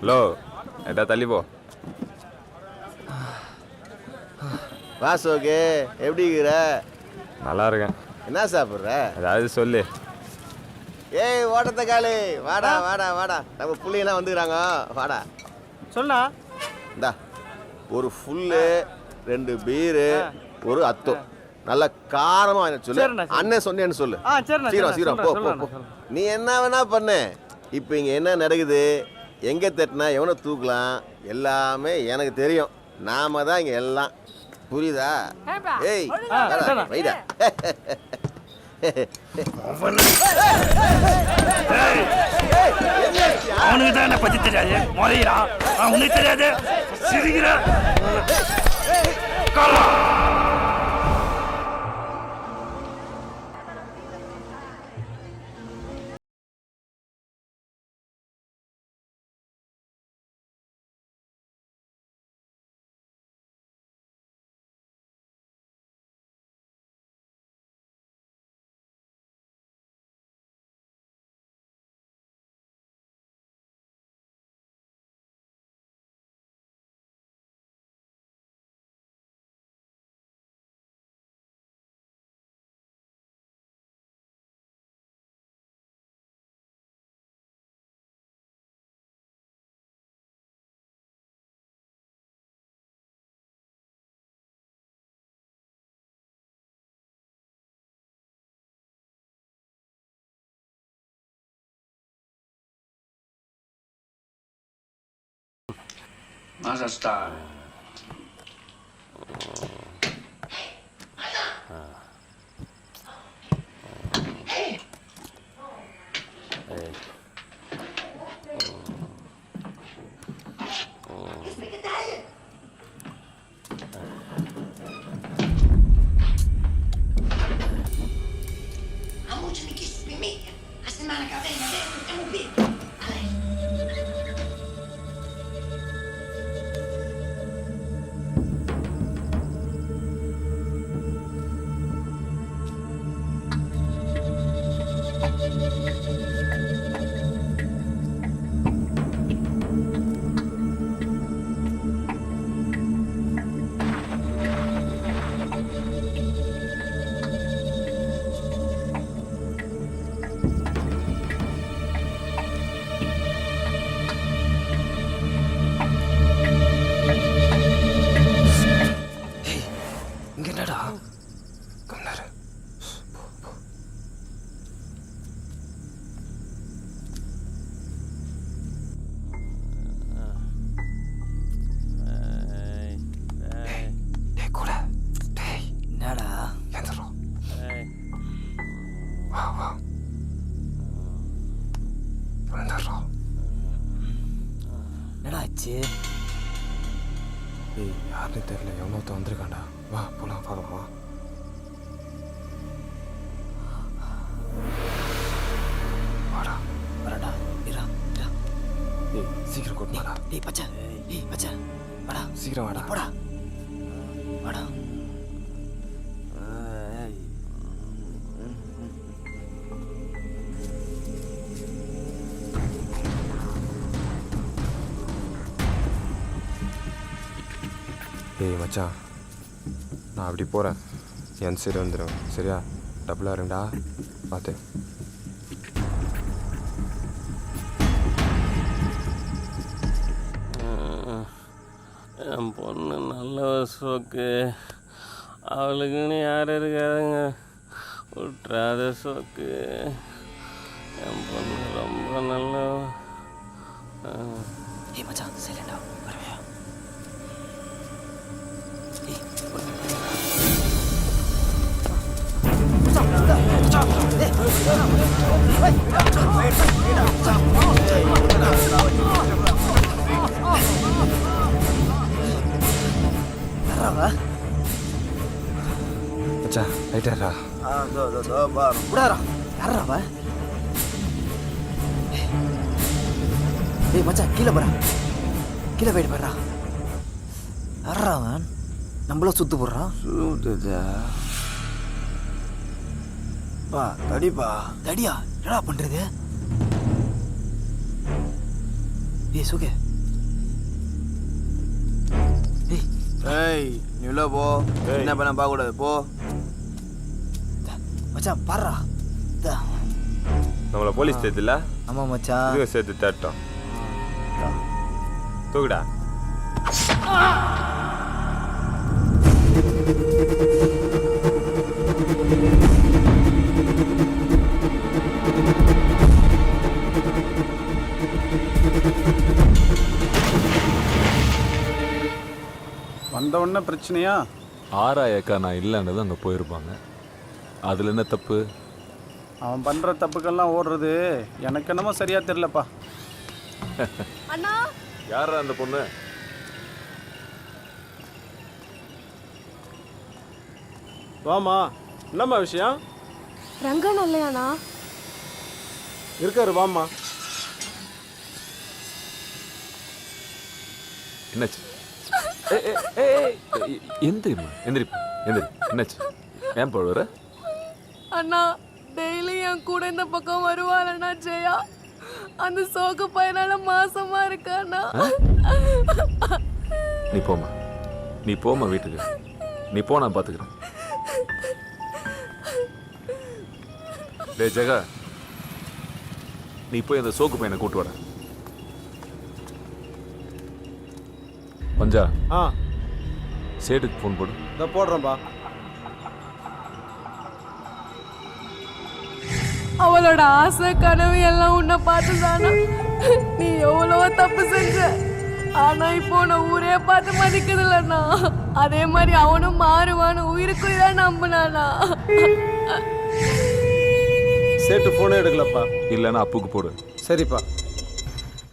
Hello ஏட்டா தள்ளி போ வா சோக்கு எப்படி இருக்கிற நல்லா இருக்கேன் என்ன சாப்பிட்ற ஏதாவது சொல்லு ஏய் ஓட்டத்த காலு வாடா வாடா வாடா நம்ம புள்ளைங்களாம் வந்துக்கிறாங்க வாடா சொல்லா இந்தா ஒரு ஃபுல்லு ரெண்டு பீரு ஒரு அத்தோ நல்ல காரமா சொல்லு சரி. அண்ணன் சொன்னேன்னு சொல்லு சரிண்ணா, சீக்கிரம் போ போ. நீ என்ன வேணா பண்ணு இப்போ இங்க என்ன நடக்குது எங்க தட்டினா எவனை தூக்கலாம்? எல்லாமே எனக்கு தெரியும். நாம தான் இங்க எல்லாம். புரியுதா? ஏய். வைடா. அவனுக்கு தான் என்ன பத்தி தெரியாது? உனக்கு தெரியாது? Mas já está. How much do you give me? I said, man, I got it. இங்க என்னடா? ஆச்சு ஏய் யாருன்னு தெரியல. எவனோ வந்திருக்கான்டா. வா போலாம் பார்க்கலாம் வாடா. வரடா இரா இரா. ஏய் சீக்கிரம் கூட்டு வாடா. டேய் பச்சா. டேய் பச்சா. வாடா. சீக்கிரம் வாடா. போடா. வாடா. ஏய் மச்சான் நான் அப்படி போகிறேன் என் சைடு வந்துடும் சரியா? டபுளாக இருங்கடா பார்த்து என் பொண்ணு நல்ல சோக்கு. அவளுக்குன்னு யார் இருக்காதுங்க. விட்றாத சோக்கு. என் பொண்ணு ரொம்ப நல்ல ஏய் மச்சான் சைலண்டா மச்சான் ரைட்டாரா விடாரா யாரா அவ ஏய் மச்சான் கீழே போறா கீழே போயிட்டு போறா யாரா அவன்? நம்மள சுத்து போடுறான். சூத்துதா? பா தடிப்பா. தடியா? என்னடா பண்றது? ஏய் சுகே. ஏய். நீ உள்ள போ. என்ன பண்ண பார்க்க கூடாது போ மச்சான் பாடுறா. நம்மளை போலீஸ் சேர்த்துல? ஆமா மச்சான். இதுவும் சேர்த்து தேட்டோம். தூக்குடா. அந்த உடனே பிரச்சனையா? ஆராயக்கா நான் இல்லைன்னது அங்கே போயிருப்பாங்க. அதில் என்ன தப்பு? அவன் பண்ணுற தப்புக்கெல்லாம் ஓடுறது எனக்கு என்னமோ சரியாக தெரியலப்பா. அண்ணா! யாரா அந்த பொண்ணு? வாமா என்னம்மா விஷயம்? ரங்கன் இல்லையாண்ணா? இருக்காரு வாம்மா. என்னாச்சு? எந்திரிம்மா எந்திரிப்பா எந்திரி. என்னாச்சு? ஏன் போடுற அண்ணா டெய்லி என் கூட இந்த பக்கம் வருவாளண்ணா ஜெயா. அந்த சோக பையனால மாசமா இருக்காண்ணா நீ போம்மா. நீ போம்மா வீட்டுக்கு. நீ போ நான் பார்த்துக்கிறேன் டேய் ஜெகா. நீ போய் அந்த சோக்கு பையனை கூட்டு வர பஞ்சா ஆ. சேட்டுக்கு ஃபோன் போடு. இதை போடுறேன்பா. அவளோட ஆசை கனவு எல்லாம் உன்னை பார்த்துதானா? நீ எவ்வளவோ தப்பு செஞ்ச. ஆனா இப்போ உன்னை ஊரே பார்த்து மதிக்குதுல்லண்ணா அதே மாதிரி அவனும் மாறுவான்னு உயிருக்குதான் நம்பினானா? சேட்டு ஃபோனே எடுக்கலப்பா. இல்லைன்னா அப்புக்கு போடு. சரிப்பா.